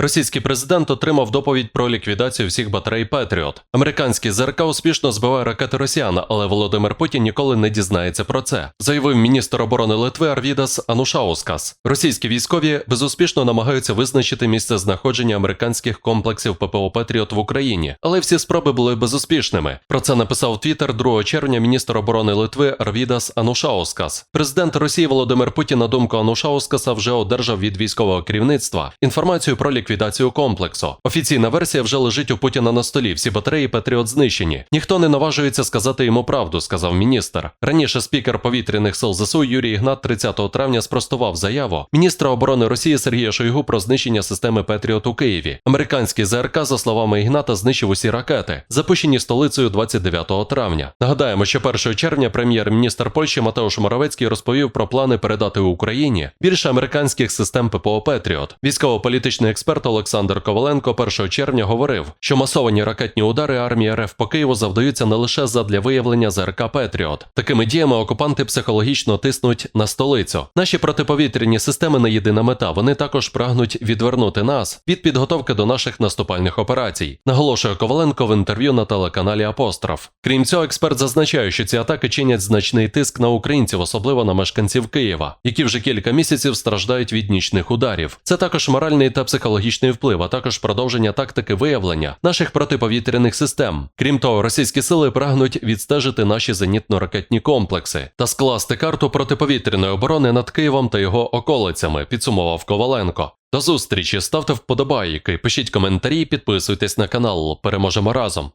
Російський президент отримав доповідь про ліквідацію всіх батарей Петріот. Американський ЗРК успішно збиває ракети росіян, але Володимир Путін ніколи не дізнається про це, заявив міністр оборони Литви Арвідас Анушаускас. Російські військові безуспішно намагаються визначити місце знаходження американських комплексів ППО Петріот в Україні, але всі спроби були безуспішними. Про це написав Твіттер 2 червня міністр оборони Литви Арвідас Анушаускас. Президент Росії Володимир Путін, на думку Анушаускаса, вже одержав від військового керівництва інформацію про ліквідацію комплексу. Офіційна версія вже лежить у Путіна на столі. Всі батареї Петріот знищені. Ніхто не наважується сказати йому правду, сказав міністр. Раніше спікер повітряних сил ЗСУ Юрій Ігнат 30 травня спростував заяву міністра оборони Росії Сергія Шойгу про знищення системи Петріот у Києві. Американський ЗРК, за словами Ігната, знищив усі ракети, запущені столицею 29 травня. Нагадаємо, що 1 червня прем'єр-міністр Польщі Матеуш Моравецький розповів про плани передати Україні більше американських систем ППО Петріот. Військово-політичний експерт Олександр Коваленко 1 червня говорив, що масовані ракетні удари армії РФ по Києву завдаються не лише задля виявлення ЗРК Петріот. Такими діями окупанти психологічно тиснуть на столицю. Наші протиповітряні системи не єдина мета. Вони також прагнуть відвернути нас від підготовки до наших наступальних операцій. Наголошує Коваленко в інтерв'ю на телеканалі Апостроф. Крім цього, експерт зазначає, що ці атаки чинять значний тиск на українців, особливо на мешканців Києва, які вже кілька місяців страждають від нічних ударів. Це також моральний та психологічний вплив, а також продовження тактики виявлення наших протиповітряних систем. Крім того, російські сили прагнуть відстежити наші зенітно-ракетні комплекси та скласти карту протиповітряної оборони над Києвом та його околицями, підсумував Коваленко. До зустрічі, ставте вподобайки, пишіть коментарі, підписуйтесь на канал. Переможемо разом.